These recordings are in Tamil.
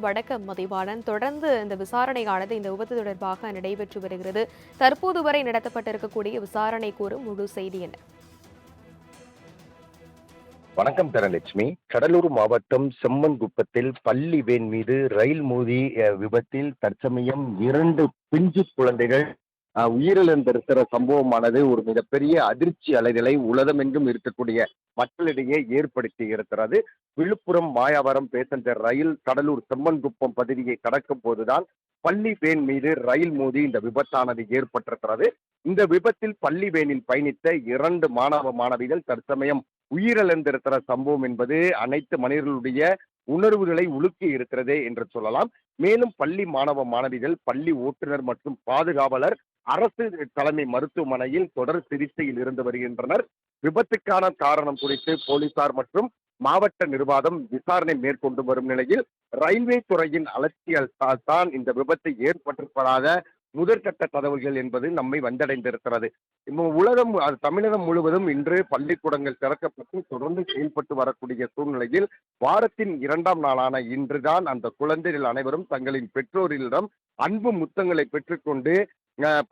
வணக்கம் மதிவாளன் தொடர்ந்து இந்த விசாரணையானது இந்த விபத்து தொடர்பாக நடைபெற்று வருகிறது. தற்போது வரை நடத்தப்பட்டிருக்கக்கூடிய விசாரணை கூறும் முழு செய்தி என்ன? வணக்கம் தனலட்சுமி. கடலூர் மாவட்டம் செம்மன்குப்பத்தில் பள்ளி வேன் மீது ரயில் மோதி விபத்தில் தற்சமயம் இரண்டு பிஞ்சு குழந்தைகள் உயிரிழந்திருக்கிற சம்பவமானது ஒரு மிகப்பெரிய அதிர்ச்சி அலைகளை உலகமெங்கும் இருக்கக்கூடிய மக்களிடையே ஏற்படுத்தி இருக்கிறது. விழுப்புரம் மாயாவரம் பேசஞ்சர் ரயில் கடலூர் செம்மன்குப்பம் பகுதியை கடக்கும் போதுதான் பள்ளி வேன் மீது ரயில் மோதி இந்த விபத்தானது ஏற்பட்டிருக்கிறது. இந்த விபத்தில் பள்ளி வேனில் பயணித்த இரண்டு மாணவ மாணவிகள் தற்சமயம் உயிரிழந்திருக்கிற சம்பவம் என்பது அனைத்து மனிதர்களுடைய உணர்வுகளை உலுக்கி இருக்கிறது என்று சொல்லலாம். மேலும் பள்ளி மாணவ மாணவிகள் பள்ளி ஓட்டுநர் மற்றும் பாதுகாவலர் அரசு தலைமை மருத்துவமனையில் தொடர் சிகிச்சையில் இருந்து வருகின்றனர். விபத்துக்கான காரணம் குறித்து போலீசார் மற்றும் மாவட்ட நிர்வாகம் விசாரணை மேற்கொண்டு வரும் நிலையில் ரயில்வே துறையின் அலட்சியத்தால் தான் இந்த விபத்து ஏற்பட்டிருப்பதாக முதற்கட்ட தகவல்கள் என்பது நம்மை வந்தடைந்திருக்கிறது. உலகம் அது தமிழகம் முழுவதும் இன்று பள்ளிக்கூடங்கள் திறக்கப்பட்டு தொடர்ந்து செயல்பட்டு வரக்கூடிய சூழ்நிலையில் வாரத்தின் இரண்டாம் நாளான இன்றுதான் அந்த குழந்தைகள் அனைவரும் தங்களின் பெற்றோரிடம் அன்பு முத்தங்களை பெற்றுக்கொண்டு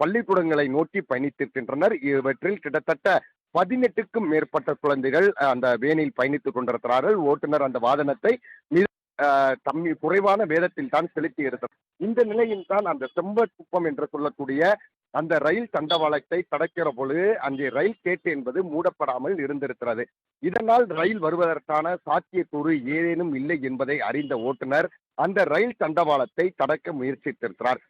பள்ளிக்கூடங்களை நோக்கி பயணித்திருக்கின்றனர். இவற்றில் கிட்டத்தட்ட பதினெட்டுக்கும் மேற்பட்ட குழந்தைகள் அந்த வேனில் பயணித்துக் கொண்டிருக்கிறார்கள். ஓட்டுநர் அந்த வாகனத்தை தம்மி குறைவான வேதத்தில் தான் செலுத்தி இருக்கிறார் இந்த நிலையில் தான் அந்த செம்பக்குப்பம் என்று சொல்லக்கூடிய அந்த ரயில் தண்டவாளத்தை கடக்கிற பொழுது அங்கே ரயில் கேட்டு என்பது மூடப்படாமல் இருந்திருக்கிறது. இதனால் ரயில் வருவதற்கான சாத்தியக்கூறு ஏதேனும் இல்லை என்பதை அறிந்த ஓட்டுநர் அந்த ரயில் தண்டவாளத்தை தடக்க முயற்சித்திருக்கிறார்.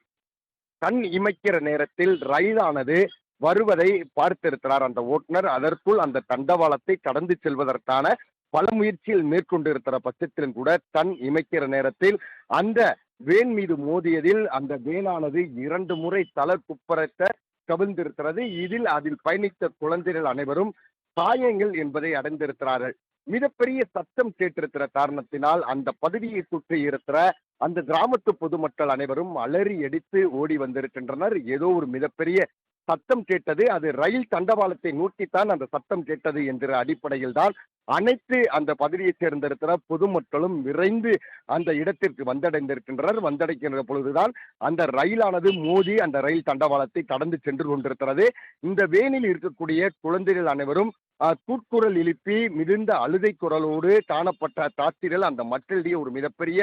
கண் இமைக்கிற நேரத்தில் ரயிலானது வருவதை பார்த்திருக்கிறார் அந்த ஓட்டுநர். அதற்குள் அந்த தண்டவாளத்தை கடந்து செல்வதற்கான பல முயற்சியில் மேற்கொண்டிருக்கிற பட்சத்திலும் கூட கண் இமைக்கிற நேரத்தில் அந்த வேன் மீது மோதியதில் அந்த வேனானது இரண்டு முறை தளர் குப்பரத்த கவிழ்ந்திருக்கிறது. இதில் அதில் பயணித்த குழந்தைகள் அனைவரும் காயங்கள் என்பதை அடைந்திருக்கிறார்கள். மிகப்பெரிய சத்தம் கேட்டிருக்கிற காரணத்தினால் அந்த பகுதியை சுற்றி இருக்கிற அந்த கிராமத்து பொதுமக்கள் அனைவரும் அலறி அடித்து ஓடி வந்திருக்கின்றனர். ஏதோ ஒரு மிகப்பெரிய சத்தம் கேட்டது. அது ரயில் தண்டவாளத்தை நோக்கித்தான் அந்த சத்தம் கேட்டது என்கிற அடிப்படையில் தான் அனைத்து அந்த பகுதியைச் சேர்ந்திருக்கிற பொதுமக்களும் விரைந்து அந்த இடத்திற்கு வந்தடைந்திருக்கின்றனர். வந்தடைக்கின்ற பொழுதுதான் அந்த ரயிலானது மோதி அந்த ரயில் தண்டவாளத்தை கடந்து சென்று கொண்டிருக்கிறது. இந்த வேனில் இருக்கக்கூடிய குழந்தைகள் அனைவரும் கூட்குரல் எழுப்பி மிகுந்த அழுதை குரலோடு காணப்பட்ட தாத்திரல் அந்த மக்களிடையே ஒரு மிகப்பெரிய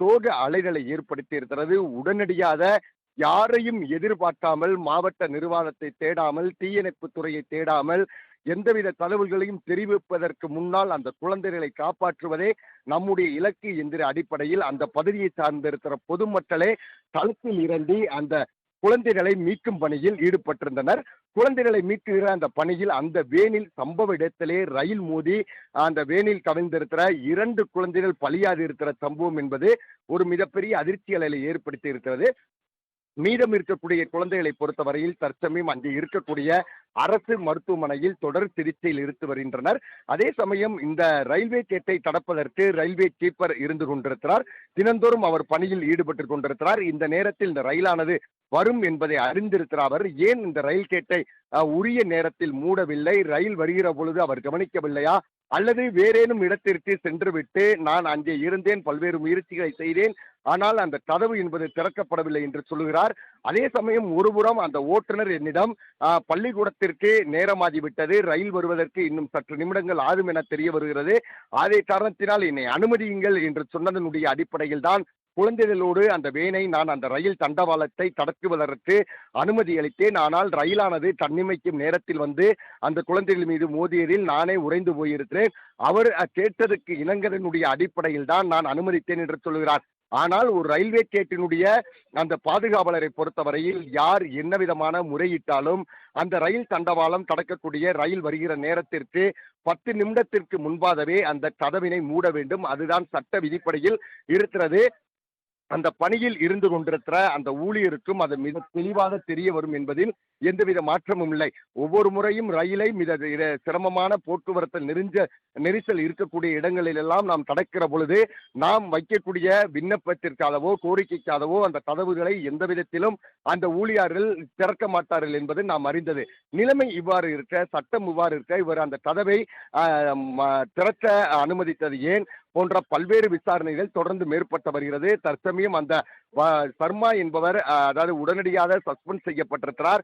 சோக அலைகளை ஏற்படுத்தி இருக்கிறது. உடனடியாக யாரையும் எதிர்பார்க்காமல் மாவட்ட நிர்வாகத்தை தேடாமல் தீயணைப்பு துறையை தேடாமல் எந்தவித தகவல்களையும் தெரிவிப்பதற்கு முன்னால் அந்த குழந்தைகளை காப்பாற்றுவதே நம்முடைய இலக்கு என்கிற அடிப்படையில் அந்த பகுதியை சார்ந்திருக்கிற பொதுமக்களே களத்தில் இறங்கி அந்த குழந்தைகளை மீட்கும் பணியில் ஈடுபட்டிருந்தனர். குழந்தைகளை மீட்கிற அந்த பணியில் அந்த வேனில் சம்பவ இடத்திலே ரயில் மோதி அந்த வேனில் கவிழ்ந்திருக்கிற இரண்டு குழந்தைகள் பலியாது இருக்கிற சம்பவம் என்பது ஒரு மிகப்பெரிய அதிர்ச்சி அலையை ஏற்படுத்தி இருக்கிறது. மீதம் இருக்கக்கூடிய குழந்தைகளை பொறுத்தவரையில் தற்சமயம் அங்கே இருக்கக்கூடிய அரசு மருத்துவமனையில் தொடர் சிகிச்சையில் இருந்து வருகின்றனர். அதே சமயம் இந்த ரயில்வே கேட்டை தடப்பதற்கு ரயில்வே கீப்பர் இருந்து கொண்டிருக்கிறார். தினந்தோறும் அவர் பணியில் ஈடுபட்டு கொண்டிருக்கிறார். இந்த நேரத்தில் இந்த ரயிலானது வரும் என்பதை அறிந்திருக்கிறார். அவர் ஏன் இந்த ரயில் கேட்டை உரிய நேரத்தில் மூடவில்லை? ரயில் வருகிற பொழுது அவர் கவனிக்கவில்லையா? அல்லது வேறேனும் இடத்திற்கு சென்றுவிட்டு நான் அங்கே இருந்தேன் பல்வேறு முயற்சிகளை செய்தேன் ஆனால் அந்த கதவு என்பது திறக்கப்படவில்லை என்று சொல்லுகிறார். அதே சமயம் ஒருபுறம் அந்த ஓட்டுநர் என்னிடம் பள்ளிக்கூடத்திற்கு நேரமாகிவிட்டது ரயில் வருவதற்கு இன்னும் சற்று நிமிடங்கள் ஆகும் என தெரிய வருகிறது. அதே காரணத்தினால் என்னை அனுமதியுங்கள் என்று சொன்னதனுடைய அடிப்படையில் தான் குழந்தைகளோடு அந்த வேனை நான் அந்த ரயில் தண்டவாளத்தை கடக்குவதற்கு அனுமதி அளித்தேன் ஆனால் ரயிலானது தன்னிமைக்கும் நேரத்தில் வந்து அந்த குழந்தைகள் மீது மோதியதில் நானே உறைந்து போயிருக்கிறேன். அவர் கேட்டதுக்கு இளைஞரனுடைய அடிப்படையில் தான் நான் அனுமதித்தேன் என்று சொல்கிறார். ஆனால் ஒரு ரயில்வே கேட்டினுடைய அந்த பாதுகாவலரை பொறுத்தவரையில் யார் என்ன விதமான முறையிட்டாலும் அந்த ரயில் தண்டவாளம் தடக்கக்கூடிய ரயில் வருகிற நேரத்திற்கு பத்து நிமிடத்திற்கு முன்பாகவே அந்த கதவினை மூட வேண்டும். அதுதான் சட்ட விதிப்படையில் இருக்கிறது. அந்த பணியில் இருந்து கொண்டிருக்கிற அந்த ஊழியருக்கும் அது மிக தெளிவாக தெரிய வரும் என்பதில் எந்தவித மாற்றமும் இல்லை. ஒவ்வொரு முறையும் ரயிலை மிக சிரமமான போக்குவரத்து நெறிஞ்ச நெரிசல் இருக்கக்கூடிய இடங்களிலெல்லாம் நாம் தடக்கிற பொழுது நாம் வைக்கக்கூடிய விண்ணப்பத்திற்காகவோ கோரிக்கைக்காகவோ அந்த கதவுகளை எந்த விதத்திலும் அந்த ஊழியர்கள் திறக்க மாட்டார்கள் என்பது நாம் அறிந்தது. நிலைமை இவ்வாறு இருக்க சட்டம் இவ்வாறு இருக்க இவர் அந்த கதவை திறக்க அனுமதித்தது ஏன்? போன்ற பல்வேறு விசாரணைகள் தொடர்ந்து மேற்பட்டு வருகிறது. தற்சமயம் அந்த வ- சர்மா என்பவர் அதாவது உடனடியாக சஸ்பெண்ட் செய்யப்பட்டிருக்கிறார்.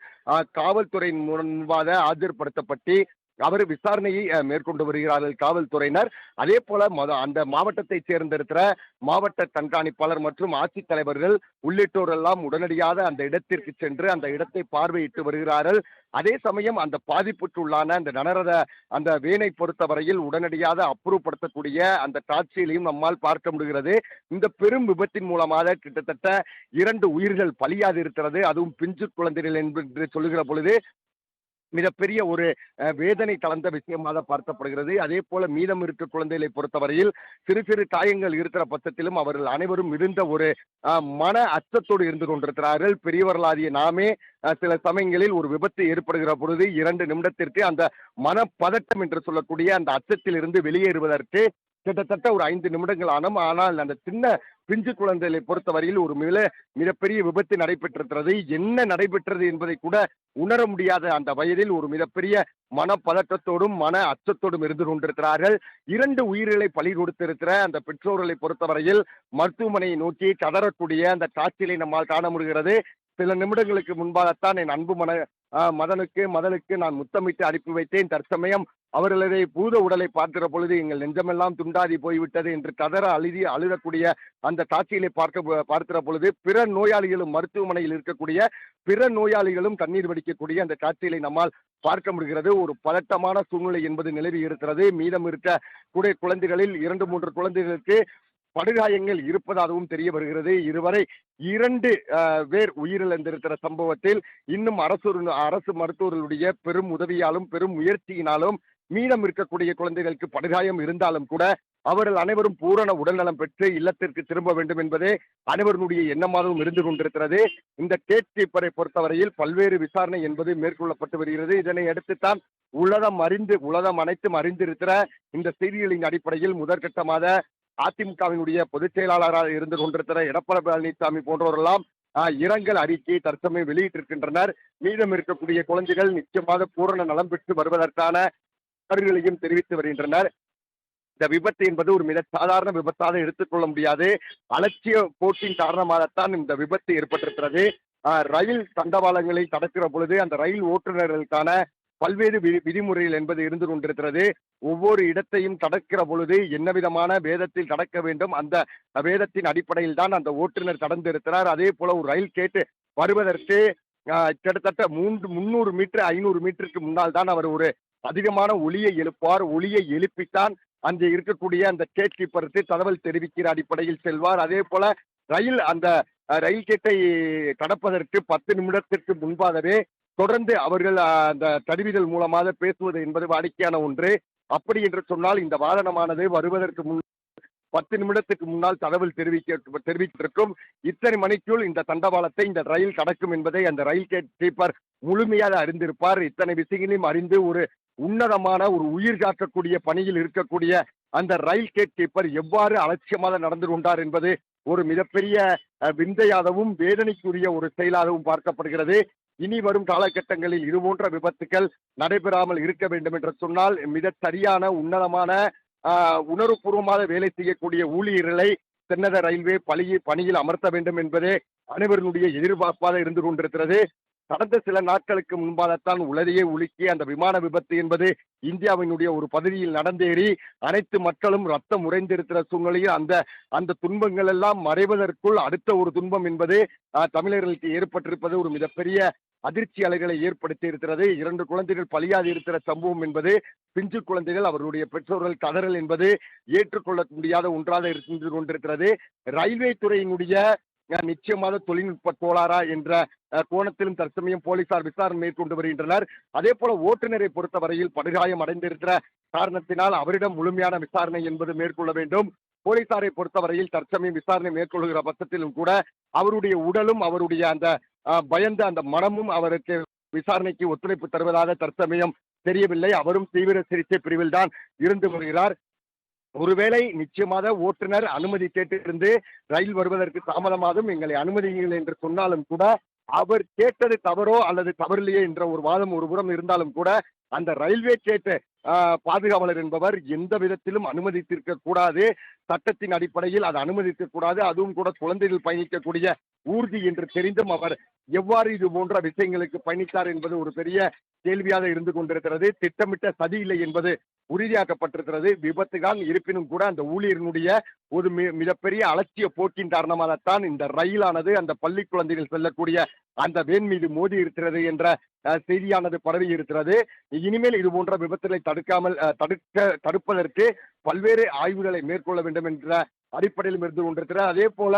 காவல்துறையின் முன்பாக ஆஜர்படுத்தப்பட்டு அவர் விசாரணையை மேற்கொண்டு வருகிறார்கள் காவல்துறையினர். அதே போல மொத- அந்த மாவட்டத்தை சேர்ந்திருக்கிற மாவட்ட கண்காணிப்பாளர் மற்றும் ஆட்சித்தலைவர்கள் உள்ளிட்டோர் எல்லாம் உடனடியாக அந்த இடத்திற்கு சென்று அந்த இடத்தை பார்வையிட்டு வருகிறார்கள். அதே சமயம் அந்த பாதிப்புற்றுள்ளான அந்த நனரத அந்த வேனை பொறுத்தவரையில் உடனடியாக அப்புறப்படுத்தக்கூடிய அந்த காட்சியிலையும் நம்மால் பார்க்க முடிகிறது. இந்த பெரும் விபத்தின் மூலமாக கிட்டத்தட்ட இரண்டு உயிர்கள் பலியாது இருக்கிறது. அதுவும் பிஞ்சு குழந்தைகள் என்று சொல்லுகிற பொழுது மிகப்பெரிய ஒரு வேதனை கலந்த விஷயமாக பார்க்கப்படுகிறது. அதே போல மீதம் இருக்க குழந்தைகளை பொறுத்தவரையில் சிறு சிறு காயங்கள் இருக்கிற பட்சத்திலும் அவர்கள் அனைவரும் இருந்த ஒரு மன அச்சத்தோடு இருந்து கொண்டிருக்கிறார்கள். பெரியவர்களாகிய நாமே சில சமயங்களில் ஒரு விபத்து ஏற்படுகிற பொழுது இரண்டு நிமிடத்திற்கு அந்த மனப்பதட்டம் என்று சொல்லக்கூடிய அந்த அச்சத்தில் இருந்து வெளியேறுவதற்கு கிட்டத்தட்ட ஒரு ஐந்து நிமிடங்கள் ஆனும். ஆனால் அந்த சின்ன பிஞ்சு குழந்தைகளை பொறுத்தவரையில் ஒரு மிக மிகப்பெரிய விபத்து நடைபெற்றிருக்கிறது. என்ன நடைபெற்றது என்பதை கூட உணர முடியாத அந்த வயதில் ஒரு மிகப்பெரிய மனப்பதட்டத்தோடும் மன அச்சத்தோடும் இருந்து கொண்டிருக்கிறார்கள். இரண்டு உயிர்களை பலி கொடுத்திருக்கிற அந்த பெற்றோர்களை பொறுத்தவரையில் மருத்துவமனையை நோக்கி கதறக்கூடிய அந்த காட்சியை நம்மால் காண முடிகிறது. சில நிமிடங்களுக்கு முன்பாகத்தான் என் அன்பு மன மதனுக்கு மதனுக்கு நான் முத்தமிட்டு அனுப்பி வைத்தேன். தற்சமயம் அவர்களது பூத உடலை பார்க்கிற பொழுது எங்கள் நெஞ்சமெல்லாம் துண்டாதி போய்விட்டது என்று கதற அழுதி அழுதக்கூடிய அந்த காட்சிகளை பார்க்க பார்க்கிற பொழுது பிற நோயாளிகளும் மருத்துவமனையில் இருக்கக்கூடிய பிற நோயாளிகளும் கண்ணீர் வடிக்கக்கூடிய அந்த காட்சிகளை நம்மால் பார்க்க முடிகிறது. ஒரு பதட்டமான சூழ்நிலை என்பது நிலவி இருக்கிறது. மீதம் இருக்க கூடிய குழந்தைகளில் இரண்டு மூன்று குழந்தைகளுக்கு படுகாயங்கள் இருப்பதாகவும் தெரிய வருகிறது இதுவரை இரண்டு பேர் உயிரிழந்திருக்கிற சம்பவத்தில் இன்னும் அரசு அரசு மருத்துவர்களுடைய பெரும் உதவியாலும் பெரும் முயற்சியினாலும் மீதம் இருக்கக்கூடிய குழந்தைகளுக்கு படுகாயம் இருந்தாலும் கூட அவர்கள் அனைவரும் பூரண உடல்நலம் பெற்று இல்லத்திற்கு திரும்ப வேண்டும் என்பதே அனைவருடைய எண்ணமாகவும் இருந்து கொண்டிருக்கிறது. இந்த டேட் கீப்பரை பொறுத்தவரையில் பல்வேறு விசாரணை என்பது மேற்கொள்ளப்பட்டு வருகிறது. இதனை அடுத்துத்தான் உலகம் அறிந்து உலகம் அனைத்தும் அறிந்திருக்கிற இந்த செய்திகளின் அடிப்படையில் முதற்கட்டமாக அதிமுகவினுடைய பொதுச் செயலாளராக இருந்து கொண்டிருக்கிற எடப்பாடி பழனிசாமி போன்றவரெல்லாம் இரங்கல் அறிக்கையை தற்சமயம் வெளியிட்டிருக்கின்றனர். மீதம் இருக்கக்கூடிய குழந்தைகள் நிச்சயமாக பூரண நலம் பெற்று வருவதற்கான அறிகுறிகளையும் தெரிவித்து வருகின்றனர். இந்த விபத்து என்பது ஒரு மிக சாதாரண விபத்தாக எடுத்துக்கொள்ள முடியாது. அலட்சிய போட்டின் காரணமாகத்தான் இந்த விபத்து ஏற்பட்டிருக்கிறது. ரயில் தண்டவாளங்களை தடுக்கிற பொழுது அந்த ரயில் ஓட்டுநர்களுக்கான பல்வேறு வி விதிமுறைகள் என்பது இருந்து கொண்டிருக்கிறது. ஒவ்வொரு இடத்தையும் கடக்கிற பொழுது என்ன விதமான வேதத்தில் கடக்க வேண்டும்? அந்த வேதத்தின் அடிப்படையில் தான் அந்த ஓட்டுநர் கடந்திருக்கிறார் அதே போல ஒரு ரயில் கேட்டு வருவதற்கு கிட்டத்தட்ட மூன்று முந்நூறு மீட்டர் ஐநூறு மீட்டருக்கு முன்னால் தான் அவர் ஒரு அதிகமான ஒளியை எழுப்பார் ஒளியை எழுப்பித்தான் அங்கே இருக்கக்கூடிய அந்த கேட் கீப்பருக்கு தகவல் தெரிவிக்கிற அடிப்படையில் செல்வார். அதே போல ரயில் அந்த ரயில் கேட்டை கடப்பதற்கு பத்து நிமிடத்திற்கு முன்பாகவே தொடர்ந்து அவர்கள் அந்த கருவிகள் மூலமாக பேசுவது என்பது வாடிக்கையான ஒன்று. அப்படி என்று சொன்னால் இந்த வாகனமானது வருவதற்கு முன் பத்து நிமிடத்துக்கு முன்னால் தகவல் தெரிவிக்க தெரிவித்திருக்கும். இத்தனை மணிக்குள் இந்த தண்டவாளத்தை இந்த ரயில் கடக்கும் என்பதை அந்த ரயில் கேட் கீப்பர் முழுமையாக அறிந்திருப்பார். இத்தனை விஷயங்களையும் அறிந்து ஒரு உன்னதமான ஒரு உயிர் காக்கக்கூடிய பணியில் இருக்கக்கூடிய அந்த ரயில் கேட் கீப்பர் எவ்வாறு அலட்சியமாக நடந்து கொண்டார் என்பது ஒரு மிகப்பெரிய விந்தையாகவும் வேதனைக்குரிய ஒரு செயலாகவும் பார்க்கப்படுகிறது. இனி வரும் காலகட்டங்களில் இதுபோன்ற விபத்துக்கள் நடைபெறாமல் இருக்க வேண்டும் என்று சொன்னால் மிக சரியான உன்னதமான ஆஹ், உணர்வுபூர்வமாக வேலை செய்யக்கூடிய ஊழியர்களை தென்னக ரயில்வே பணியில் பணியில் அமர்த்த வேண்டும் என்பதே அனைவருடைய எதிர்பார்ப்பாக இருந்து கொண்டிருக்கிறது. கடந்த சில நாட்களுக்கு முன்பாகத்தான் உலகையே உலுக்கிய அந்த விமான விபத்து என்பது இந்தியாவினுடைய ஒரு பகுதியில் நடந்தேறி அனைத்து மக்களும் ரத்தம் உறைந்திருக்கிற சூழ்நிலையில் அந்த அந்த துன்பங்கள் எல்லாம் மறைவதற்குள் அடுத்த ஒரு துன்பம் என்பது தமிழர்களுக்கு ஏற்பட்டிருப்பது ஒரு மிகப்பெரிய அதிர்ச்சி அலைகளை ஏற்படுத்தி இருக்கிறது. இரண்டு குழந்தைகள் பலியாது இருக்கிற சம்பவம் என்பது பிஞ்சு குழந்தைகள் அவர்களுடைய பெற்றோர்கள் கதறல் என்பது ஏற்றுக்கொள்ள முடியாத ஒன்றாக இருந்து கொண்டிருக்கிறது ரயில்வே துறையினுடைய நிச்சயமாக தொழில்நுட்ப கோளாறா என்ற கோணத்திலும் தற்சமயம் போலீசார் விசாரணை மேற்கொண்டு வருகின்றனர். அதே போல ஓட்டுநரை பொறுத்தவரையில் படுகாயம் அடைந்திருக்கிற காரணத்தினால் அவரிடம் முழுமையான விசாரணை என்பது மேற்கொள்ள வேண்டும். போலீசாரை பொறுத்தவரையில் தற்சமயம் விசாரணை மேற்கொள்கிற பட்சத்திலும் கூட அவருடைய உடலும் அவருடைய அந்த பயந்த அந்த மனமும் அவருக்கு விசாரணைக்கு ஒத்துழைப்பு தருவதாக தற்சமயம் தெரியவில்லை. அவரும் தீவிர சிகிச்சை பிரிவில் தான் இருந்து வருகிறார். ஒருவேளை நிச்சயமாக ஓட்டுநர் அனுமதி கேட்டிருந்து ரயில் வருவதற்கு தாமதமாகும். எங்களை அனுமதிங்கள் என்று சொன்னாலும் கூட அவர் கேட்டது தவறோ அல்லது தவறில்லையே என்ற ஒரு வாதம் ஒரு புறம் இருந்தாலும் கூட அந்த ரயில்வே கேட்ட பாதுகாவலர் என்பவர் எந்த விதத்திலும் அனுமதித்திருக்க கூடாது. சட்டத்தின் அடிப்படையில் அதை அனுமதிக்க கூடாது. அதுவும் கூட குழந்தைகள் பயணிக்கக்கூடிய ஊர்தி என்று தெரிந்தும் அவர் எவ்வாறு இது போன்ற விஷயங்களுக்கு பயணித்தார் என்பது ஒரு பெரிய கேள்வியாக இருந்து கொண்டிருக்கிறது. திட்டமிட்ட சதி இல்லை என்பது உறுதியாக்கப்பட்டிருக்கிறது. விபத்து இருப்பினும் கூட அந்த ஊழியர்களுடைய ஒரு மி மிகப்பெரிய அலட்சிய போக்கின் காரணமாகத்தான் இந்த ரயிலானது அந்த பள்ளி குழந்தைகள் செல்லக்கூடிய அந்த வேன் மீது மோதி இருக்கிறது என்ற செய்தியானது பரவி இருக்கிறது. இனிமேல் இது போன்ற விபத்துகளை தடுக்காமல் தடுக்க தடுப்பதற்கு பல்வேறு ஆய்வுகளை மேற்கொள்ள வேண்டும் என்ற அடிப்படையிலும் இருந்து கொண்டிருக்கிறார். அதே போல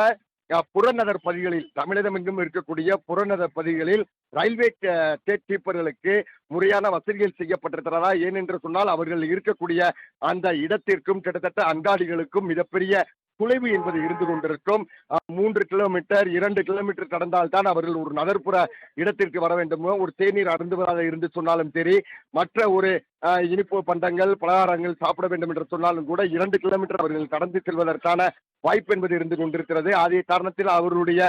புறநகர் பகுதிகளில் தமிழகமெங்கும் இருக்கக்கூடிய புறநகர் பகுதிகளில் ரயில்வே ஸ்டேட் கீப்பர்களுக்கு முறையான வசதிகள் செய்யப்பட்டிருக்கிறதா ஏனென்று சொன்னால் அவர்கள் இருக்கக்கூடிய அந்த இடத்திற்கும் கிட்டத்தட்ட அங்காடிகளுக்கும் மிகப்பெரிய குலைவு என்பது இருந்து கொண்டிருக்கும். மூன்று கிலோமீட்டர் இரண்டு கிலோமீட்டர் கடந்தால் தான் அவர்கள் ஒரு நகர்ப்புற இடத்திற்கு வர வேண்டுமோ ஒரு தேநீர் அருந்துவதாக இருந்து சொன்னாலும் சரி மற்ற ஒரு இனிப்பு பண்டங்கள் பலகாரங்கள் சாப்பிட வேண்டும் என்று சொன்னாலும் கூட இரண்டு கிலோமீட்டர் அவர்கள் கடந்து செல்வதற்கான வாய்ப்பு என்பது இருந்து கொண்டிருக்கிறது. அதே காரணத்தில் அவர்களுடைய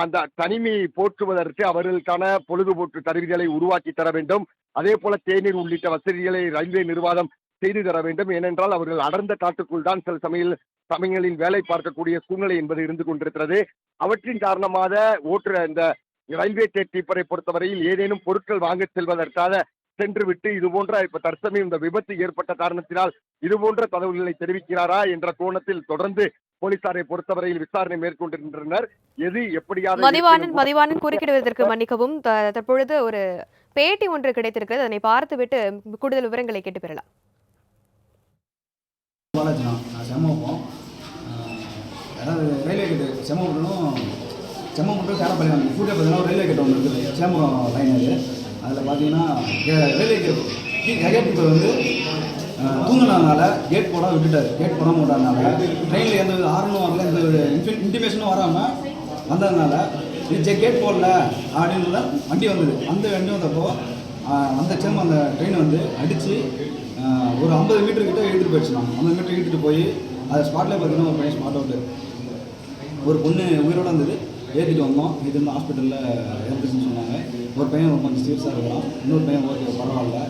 அந்த தனிமையை போற்றுவதற்கு அவர்களுக்கான பொழுதுபோக்கு கருவிகளை உருவாக்கி தர வேண்டும். அதே போல தேநீர் உள்ளிட்ட வசதிகளை ரயில்வே நிர்வாகம் செய்து தர வேண்டும். ஏனென்றால் அவர்கள் அடர்ந்த காட்டுக்குள் தான் சில சமையல் சமயங்களில் வேலை பார்க்கக்கூடிய சூழ்நிலை என்பது இருந்து கொண்டிருக்கிறது. அவற்றின் காரணமாக ஓட்டுற இந்த ரயில்வே கேட் கீப்பரை பொறுத்தவரையில் ஏதேனும் பொருட்கள் வாங்க செல்வதற்காக சென்று விட்டு இது போன்ற இப்ப தற்சமயம் இந்த விபத்து ஏற்பட்ட காரணத்தினால் இது போன்ற தகவல்களை தெரிவிக்கிறாரா என்ற கோணத்தில் தொடர்ந்து போலீசாரை பொறுத்தவரையில் விசாரணை மேற்கொண்டிருக்கின்றனர். எது எப்படியாவது மதிவாணன் மதிவாணன் குறுக்கிடுவதற்கு மன்னிக்கவும். தற்பொழுது ஒரு பேட்டி ஒன்று கிடைத்திருக்கிறது. அதனை பார்த்துவிட்டு கூடுதல் விவரங்களை கேட்டு பெறலாம். நான் செம்மப்போம் அதாவது ரயில்வே கேட்டு செம்மப்பட்டனும் செம்மப்பட்டும் சேரப்பாளையம் கூட்டிய பார்த்தீங்கன்னா ஒரு ரயில்வே கேட் ஒன்று இருக்குது சேம்பரம் லைன் அது அதில் பார்த்தீங்கன்னா ரயில்வே கேட் கேட் வந்து தூங்கினதுனால கேட் போட விட்டுட்டார். கேட் போட விட்டதுனால ட்ரெயினில் எந்த ஆரணும் வரல எந்த ஒரு இன்டிமேஷனும் வராமல் வந்ததுனால இது கேட் போடல அப்படின்னு வண்டி வந்தது. அந்த வண்டி வந்தப்போ அந்த சேம் அந்த ட்ரெயின் வந்து அடித்து ஒரு ஐம்பது மீட்டர் கிட்ட இழுத்துட்டு போயிடுச்சு நான் ஐம்பது மீட்டர் இழுத்துட்டு போய் அதை ஸ்பாட்லேயே பார்த்தீங்கன்னா ஒரு பையன் ஸ்பாட் அவுட்டு ஒரு பொண்ணு உயிரோடு இருந்தது ஏற்றிட்டு வந்தோம். இது வந்து ஹாஸ்பிட்டலில் இறந்துச்சுன்னு சொன்னாங்க. ஒரு பையன் கொஞ்சம் சீரியஸாக இருக்கலாம் இன்னொரு பையன் ஓகே பரவாயில்ல.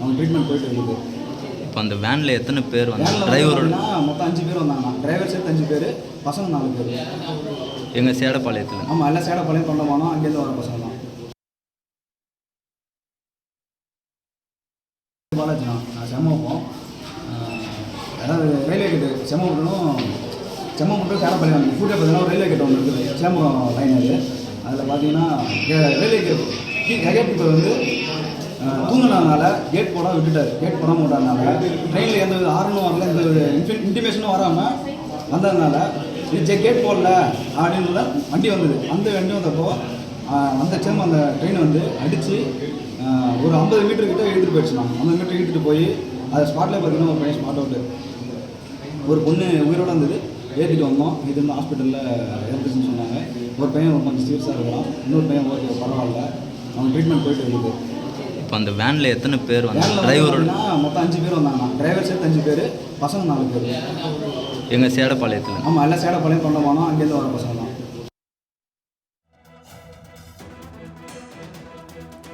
அவன் ட்ரீட்மெண்ட் போயிட்டு இருக்குது. இப்போ அந்த வேனில் எத்தனை பேர் வந்து வேனில் டிரைவரோட மொத்தம் அஞ்சு பேர் வந்தாங்க டிரைவர் சேர்த்து அஞ்சு பேர் பசங்க நாலு பேர். எங்கள் சேடப்பாளையத்தில்? ஆமாம் எல்லாம் சேடப்பாளையம் தொண்டமானோம் அங்கேருந்து வர பசங்க தான். பாலாஜி நான் செம்மப்போம் அதாவது ரயில்வே கேட்டு செம்மப்பட்டனும் செம்மப்பட்டும் சேரப்பாளையம் கூட்டிய பார்த்தீங்கன்னா ரயில்வே கேட் ஒன்று இருக்குது. சேம்பரம் லைன் அது. அதில் பார்த்தீங்கன்னா ரயில்வே கேட் கேட் கீப்பர் வந்து தூங்குனதுனால கேட் போட விட்டுட்டார். கேட் போட விட்டதுனால ட்ரெயினில் எந்த வித ஆரணும் வரல எந்த ஒரு இன்டிமேஷனும் வராமல் வந்ததுனால இது கேட் போடல அப்படின்னு வண்டி வந்தது. அந்த வண்டி வந்தப்போ அந்த சேம் அந்த ட்ரெயின் வந்து அடித்து ஒரு ஐம்பது மீட்டர் கிட்ட இழுத்துட்டு போயிடுச்சு நான் ஐம்பது மீட்டர் இழுத்துட்டு போய் அது ஸ்பாட்டில் பார்த்தீங்கன்னா ஒரு பையன் ஸ்பாட் அவுட்டு ஒரு பொண்ணு உயிரோட இருந்தது. ஏற்றிட்டு வந்தோம். இது வந்து ஹாஸ்பிட்டலில் இறந்துச்சுன்னு சொன்னாங்க. ஒரு பையன் கொஞ்சம் சீரியஸாக இருக்கலாம் இன்னொரு பையன் ஓகே பரவாயில்ல. அவன் ட்ரீட்மெண்ட் போயிட்டு இருக்குது. இப்போ அந்த வேனில் எத்தனை பேர் வந்து வேனில் டிரைவரோட மொத்தம் அஞ்சு பேர் வந்தாங்க. டிரைவர் சேர்த்து அஞ்சு பேர் பசங்க நாலு பேர். எங்கள் சேடப்பாளையத்தில்? ஆமாம் எல்லாம் சேடப்பாளையம் தொண்டமானோம் அங்கேருந்து வர பசங்க தான்.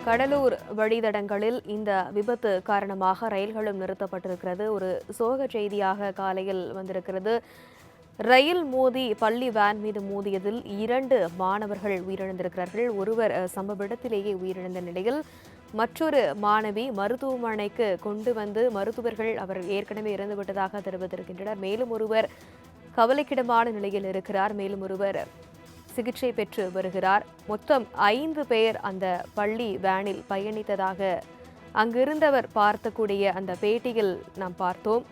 கடலூர் வழித்தடங்களில் இந்த விபத்து காரணமாக ரயில்களும் நிறுத்தப்பட்டிருக்கிறது. ஒரு சோக செய்தியாக காலையில் வந்திருக்கிறது. ரயில் மோதி பள்ளி வேன் மீது மோதியதில் இரண்டு மாணவர்கள் உயிரிழந்திருக்கிறார்கள். ஒருவர் சம்பவ இடத்திலேயே உயிரிழந்த நிலையில் மற்றொரு மாணவி மருத்துவமனைக்கு கொண்டு வந்து மருத்துவர்கள் அவர் ஏற்கனவே இறந்துவிட்டதாக தெரிவித்திருக்கின்றனர். மேலும் ஒருவர் கவலைக்கிடமான நிலையில் இருக்கிறார். மேலும் ஒருவர் சிகிச்சை பெற்று வருகிறார். மொத்தம் ஐந்து பேர் அந்த பள்ளி வேனில் பயணித்ததாக அங்கிருந்தவர் பார்த்தக்கூடிய அந்த பேட்டியில் நாம் பார்த்தோம்.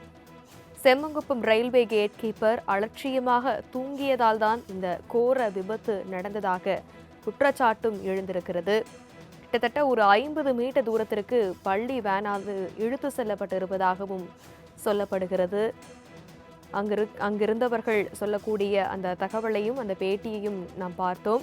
செம்மங்குப்பம் ரயில்வே கேட் கீப்பர் அலட்சியமாக தூங்கியதால் தான் இந்த கோர விபத்து நடந்ததாக குற்றச்சாட்டும் எழுந்திருக்கிறது. கிட்டத்தட்ட ஒரு ஐம்பது மீட்டர் தூரத்திற்கு பள்ளி வேனானது இழுத்து செல்லப்பட்டிருப்பதாகவும் சொல்லப்படுகிறது. அங்கிரு அங்கிருந்தவர்கள் சொல்லக்கூடிய அந்த தகவலையும் அந்த பேட்டியையும் நாம் பார்த்தோம்.